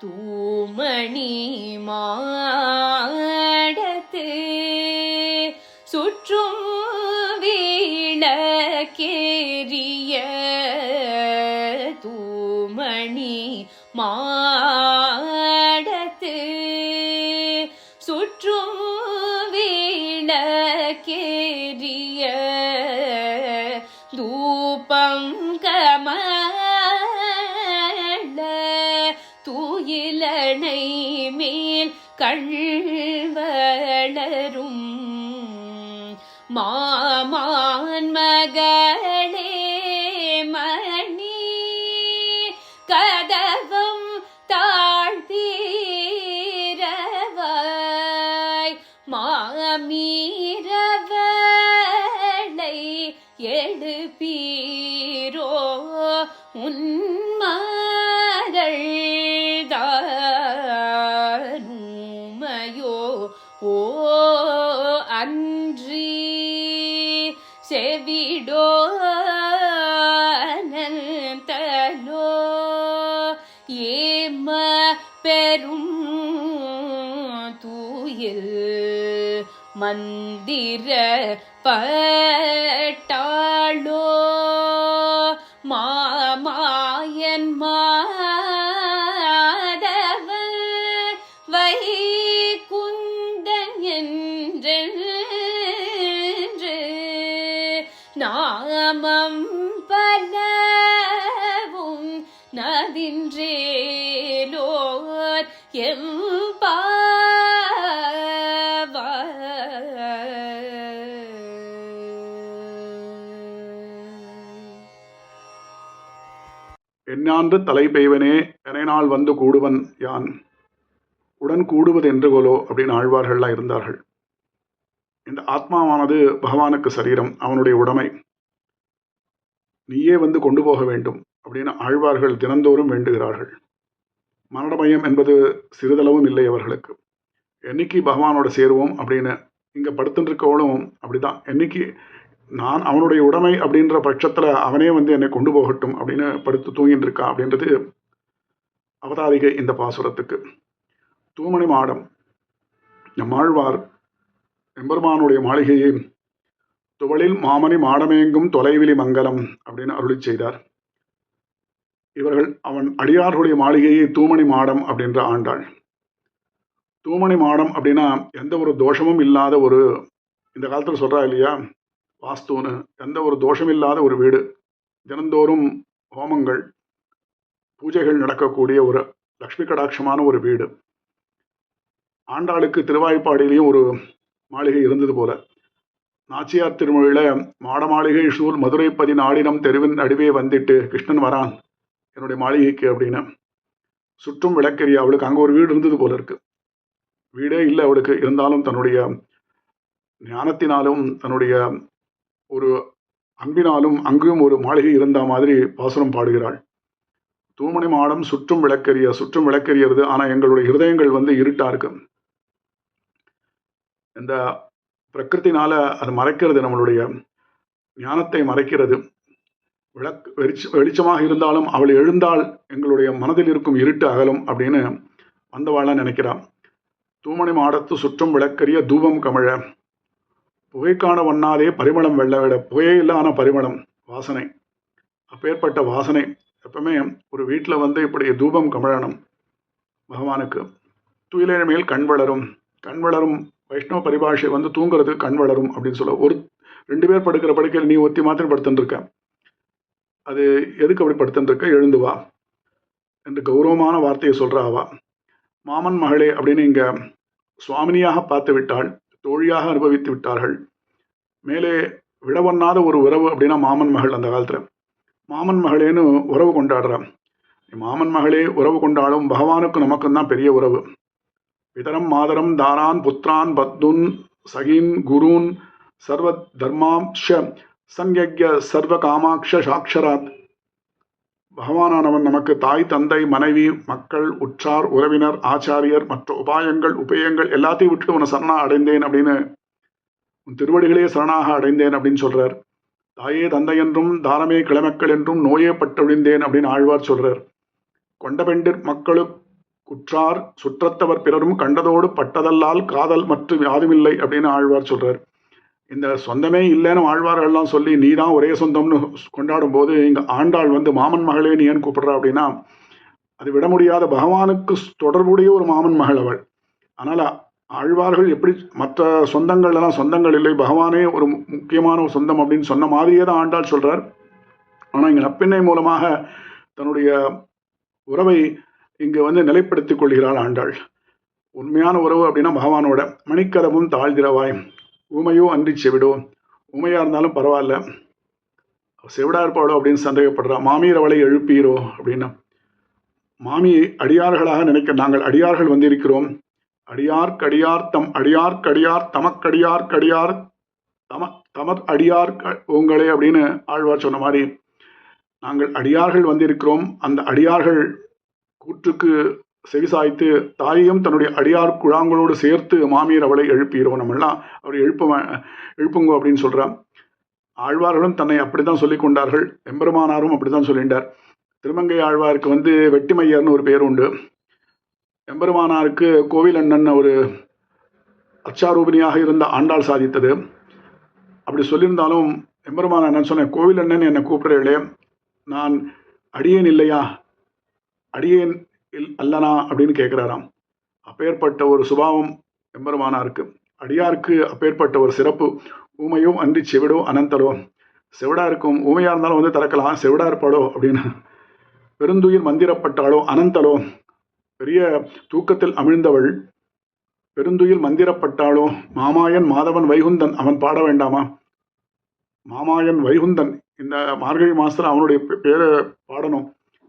தூமணி மாடத்து சுற்றும் வீழக்கேறிய தூமணி மா மேல் கண்வளரும் மாமான் மகளே மணி கதவம் தாழ்த்தீரவாய். மாமீரவளை அன்றி செவிடோ அனந்தலோ ஏம பெரும் தூயில் மந்திர பட்டாளோ? நாமம் பலவும் நதின்றேலோர் எம் என்னான்று தலை பெய்வனே எனைநாள் வந்து கூடுவன் யான்? உடன் கூடுவது என்று கொலோ அப்படின்னு ஆழ்வார்கள்லாம் இருந்தார்கள். இந்த ஆத்மாவானது பகவானுக்கு சரீரம் அவனுடைய உடைமை. நீயே வந்து கொண்டு போக வேண்டும் அப்படின்னு ஆழ்வார்கள் தினந்தோறும் வேண்டுகிறார்கள். மரணமயம் என்பது சிறிதளவும் இல்லை அவர்களுக்கு. என்னைக்கு பகவானோட சேருவோம் அப்படின்னு இங்கே படுத்துட்டுருக்கவளும் அப்படிதான் என்னைக்கு நான் அவனுடைய உடைமை அப்படின்ற பட்சத்தில் அவனே வந்து என்னை கொண்டு போகட்டும் அப்படின்னு படுத்து தூங்கிட்டு இருக்கா அப்படின்றது அவதாரிகை இந்த பாசுரத்துக்கு. தூமணி மாடம். நம்மாழ்வார் எம்பெருமானுடைய மாளிகையை துவளில் மாமணி மாடமேங்கும் தொலைவிலி மங்கலம் அப்படின்னு அருளி செய்தார். இவர்கள் அவன் அடியார்களுடைய மாளிகையை தூமணி மாடம் அப்படின்ற ஆண்டாள். தூமணி மாடம் அப்படின்னா எந்த ஒரு தோஷமும் இல்லாத ஒரு இந்த காலத்தில் சொல்கிறா இல்லையா வாஸ்துன்னு எந்த ஒரு தோஷம் இல்லாத ஒரு வீடு. தினந்தோறும் ஹோமங்கள் பூஜைகள் நடக்கக்கூடிய ஒரு லக்ஷ்மி கடாட்சமான ஒரு வீடு. ஆண்டாளுக்கு திருவாய்ப்பாடியிலையும் ஒரு மாளிகை இருந்தது போல. நாச்சியார் திருமொழியில மாட மாளிகை சூழ் மதுரை பதினாடினம் தெருவின் நடுவே வந்துட்டு கிருஷ்ணன் வரான் என்னுடைய மாளிகைக்கு அப்படின்னு. சுற்றும் விளக்கெரிய அவளுக்கு அங்கே ஒரு வீடு இருந்தது போல இருக்கு. வீடே இல்லை அவளுக்கு. இருந்தாலும் தன்னுடைய ஞானத்தினாலும் தன்னுடைய ஒரு அன்பினாலும் அங்கேயும் ஒரு மாளிகை இருந்த மாதிரி பாசுரம் பாடுகிறாள். தூமணி மாடம் சுற்றும் விளக்கெரிய சுற்றும் விளக்கறியது ஆனால் எங்களுடைய ஹிருதயங்கள் வந்து இருட்டா இருக்கு இந்த பிரகிருத்தினால அது மறைக்கிறது நம்மளுடைய ஞானத்தை மறைக்கிறது. விளக் வெளிச்ச வெளிச்சமாக இருந்தாலும் அவள் எழுந்தால் எங்களுடைய மனதில் இருக்கும் இருட்டு அகலும் அப்படின்னு வந்தவாழ நினைக்கிறான் தூமணி மாடத்து சுற்றும் விளக்கரிய தூபம் கமழ. புகைக்கான வண்ணாதே பரிமளம் வெள்ள விட புகையில்லான பரிமளம் வாசனை. அப்பேற்பட்ட வாசனை. எப்பவுமே ஒரு வீட்டில் வந்து இப்படி தூபம் கமழணும் பகவானுக்கு. துயிலின் கண் வளரும். கண் வளரும் வைஷ்ணவ பரிபாஷை வந்து தூங்குறது கண் வளரும் அப்படின்னு சொல்ல ஒரு ரெண்டு பேர் படுக்கிற படுக்கையில் நீ ஒத்தி மாத்திரம் படுத்துட்டுருக்க அது எதுக்கு அப்படி படுத்துட்டுருக்க எழுந்து வா என்று கௌரவமான வார்த்தையை சொல்கிறா அவா. மாமன் மகளே அப்படின்னு இங்கே சுவாமினியாக பார்த்து விட்டாள் தோழியாக அனுபவித்து விட்டார்கள். மேலே விடவண்ணாத ஒரு உறவு அப்படின்னா மாமன் மகள் அந்த காலத்தில். மாமன் மகளேன்னு உறவு கொண்டாடுறான். மாமன் மகளே உறவு கொண்டாடும் பகவானுக்கு நமக்கும் தான் பெரிய உறவு. பிதரம் மாதரம் தாரான் புத்திரான் பத்துன் சகின் குருன் சர்வ தர்மாம்ஷ சங்கக்ய சர்வ காமாட்ச சாட்சராத் பகவானானவன் நமக்கு தாய் தந்தை மனைவி மக்கள் உற்றார் உறவினர் ஆச்சாரியர் மற்ற உபாயங்கள் உபயங்கள் எல்லாத்தையும் விட்டு உன சரணா அடைந்தேன் அப்படின்னு உன் திருவடிகளே சரணாக அடைந்தேன் அப்படின்னு சொல்றார். தாயே தந்தை என்றும் தாரமே கிளமக்கள் என்றும் நோயே பட்டொழிந்தேன் அப்படின்னு ஆழ்வார் சொல்றார். கொண்ட பெண்டிர் மக்களுக்கு குற்றார் சுற்றத்தவர் பிறரும் கண்டதோடு பட்டதல்லால் காதல் மற்றும் யாதுமில்லை அப்படின்னு ஆழ்வார் சொல்றார். இந்த சொந்தமே இல்லைன்னு ஆழ்வார்கள்லாம் சொல்லி நீ தான் ஒரே சொந்தம்னு கொண்டாடும் போது இங்க ஆண்டாள் வந்து மாமன் மகளே நீ ஏன் கூப்பிடுறா? அப்படின்னா அது விட முடியாத பகவானுக்கு தொடர்புடைய ஒரு மாமன் மகள் அவள். அதனால ஆழ்வார்கள் எப்படி மற்ற சொந்தங்கள் எல்லாம் சொந்தங்கள் இல்லை பகவானே ஒரு முக்கியமான ஒரு சொந்தம் அப்படின்னு சொன்ன மாதிரியே தான் ஆண்டாள் சொல்றார். ஆனால் இங்கே நப்பின்னை மூலமாக தன்னுடைய உறவை இங்கு வந்து நிலைப்படுத்திக் கொள்கிறாள் ஆண்டாள். உண்மையான உறவு அப்படின்னா பகவானோட. மணிக்கரமும் தாழ்திரவாய் உமையோ அன்றி செவிடோ. உமையாக இருந்தாலும் பரவாயில்ல. செவிடா இருப்பாளோ அப்படின்னு சந்தேகப்படுறா. மாமியர் அவளை எழுப்பீரோ அப்படின்னா. மாமியை அடியார்களாக நினைக்க நாங்கள் அடியார்கள் வந்திருக்கிறோம். அடியார் கடியார் தம் அடியார் கடியார் தமக்கடியார் கடியார் தம தமத் அடியார் உங்களே அப்படின்னு ஆழ்வார் சொன்ன மாதிரி நாங்கள் அடியார்கள் வந்திருக்கிறோம். அந்த அடியார்கள் கூற்றுக்கு செவிசாய்த்து தாயையும் தன்னுடைய அடியார் குழாங்களோடு சேர்த்து மாமியர் அவளை எழுப்பீரோ நம்மெல்லாம். அவர் எழுப்ப எழுப்புங்கோ அப்படின்னு சொல்கிறான் ஆழ்வார்களும் தன்னை அப்படித்தான் சொல்லி கொண்டார்கள். எம்பெருமானாரும் அப்படித்தான் சொல்லிட்டார் திருமங்கை ஆழ்வாருக்கு வந்து வெட்டிமையர்னு ஒரு பேர் உண்டு. எம்பெருமானாருக்கு கோவில் அண்ணன் ஒரு அச்சாரூபிணியாக இருந்த ஆண்டாள் சாதித்தது. அப்படி சொல்லியிருந்தாலும் எம்பெருமான் என்ன சொன்னேன் கோவில் அண்ணன் என்னை கூப்பிடுறீங்களே நான் அடியேன் இல்லையா? அடியேன் இல் அல்லனா அப்படின்னு கேட்குறாராம் அப்பேற்பட்ட ஒரு சுபாவம் எம்பெருமானாருக்கு. அடியாருக்கு அப்பேற்பட்ட ஒரு சிறப்பு. ஊமையோ அன்றி செவிடோ அனந்தலோ. செவிடா இருக்கும் ஊமையாக இருந்தாலும் வந்து திறக்கலாம். செவிடா இருப்பாளோ அப்படின்னு. பெருந்துயிர் மந்திரப்பட்டாளோ அனந்தலோ. பெரிய தூக்கத்தில் அமிழ்ந்தவள். பெருந்துயில் மந்திரப்பட்டாளோ மாமாயன் மாதவன் வைகுந்தன் அவன் பாட வேண்டாமா? மாமாயன் வைகுந்தன் இந்த மார்கழி மாசத்தில் அவனுடைய பேரை பாடணும்.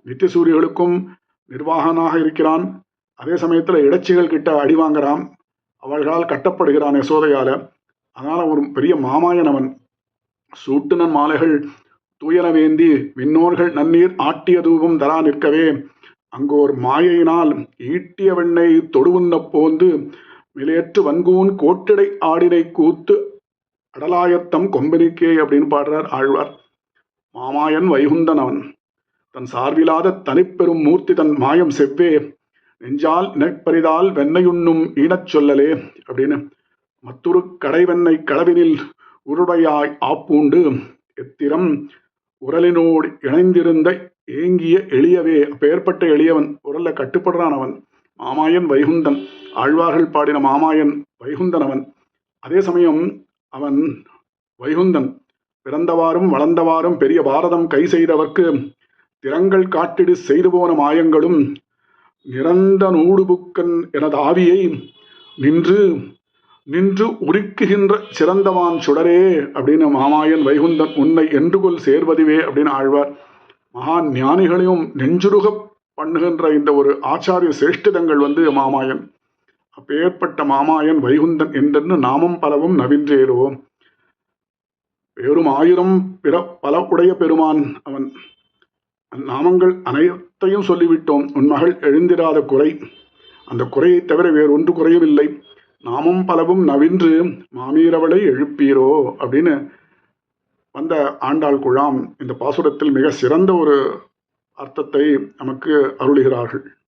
நித்தியசூரிகளுக்கும் நிர்வாகனாக இருக்கிறான். அதே சமயத்தில் இடைச்சிகள் கிட்ட அடி வாங்குறான். அவர்களால் கட்டப்படுகிறான் யசோதையால். அதனால் ஒரு பெரிய மாமாயன் அவன். சூட்டுனன் மாலைகள் தூயனவேந்தி விண்ணோர்கள் நன்னீர் ஆட்டிய தூபம் தரா நிற்கவே. அங்கோர் மாயையினால் ஈட்டிய வெண்ணை தொடுவுண்ண போந்து மிலேற்று வன்கூன் கோட்டிடை ஆடினை கூத்து அடலாயத்தம் கொம்பனிக்கே அப்படின்னு பாடுறார் ஆழ்வார். மாமாயன் வைகுந்தன் அவன். தன் சார்பிலாத தனிப்பெரும் மூர்த்தி தன் மாயம் செவ்வே நெஞ்சால் நெற்பரிதால் வெண்ணையுண்ணும் ஈனச் சொல்லலே அப்படின்னு மற்றொரு கடைவெண்ணை கடவினில் உருடையாய் ஆப்பூண்டு எத்திரம் உரலினோடு இணைந்திருந்த ஏங்கிய எளியவே அப்பேற்பட்ட எளியவன் உரல்ல கட்டுப்படுறான் அவன் மாமாயன் வைகுந்தன் ஆழ்வார்கள் பாடின மாமாயன் வைகுந்தன் அவன் அதே சமயம் அவன் வைகுந்தன் பிறந்தவாறும் வளர்ந்தவாறும் பெரிய பாரதம் கை செய்தவர்க்கு திறங்கள் காட்டிடு செய்து போன மாயங்களும் நிறந்த நூடுபுக்கன் எனது ஆவியை நின்று நின்று உருக்குகின்ற சிறந்தவான் சுடரே அப்படின்னு மாமாயன் வைகுந்தன் உன்னை என்றுகொள் சேர்வதுவே அப்படின்னு ஆழ்வார். மகா ஞானிகளையும் நெஞ்சுருக பண்ணுகின்ற இந்த ஒரு ஆச்சாரிய சேஷ்டிதங்கள் வந்து மாமாயன். அப்பேற்பட்ட மாமாயன் வைகுந்தன் என்றென்று நாமம் பலவும் நவின்றேறுவோம் பேரும் ஆயிரம் பிற பல உடைய பெருமான் அவன். நாமங்கள் அனைத்தையும் சொல்லிவிட்டோம். உன் மகள் எழுந்திராத குறை. அந்த குறையை தவிர வேறு ஒன்று குறையவில்லை. நாமும் பலவும் நவின்று மாமீரவளை எழுப்பீரோ? அப்படின்னு வந்த ஆண்டாள் குழாம் இந்த பாசுரத்தில் மிக சிறந்த ஒரு அர்த்தத்தை நமக்கு அருளுகிறார்கள்.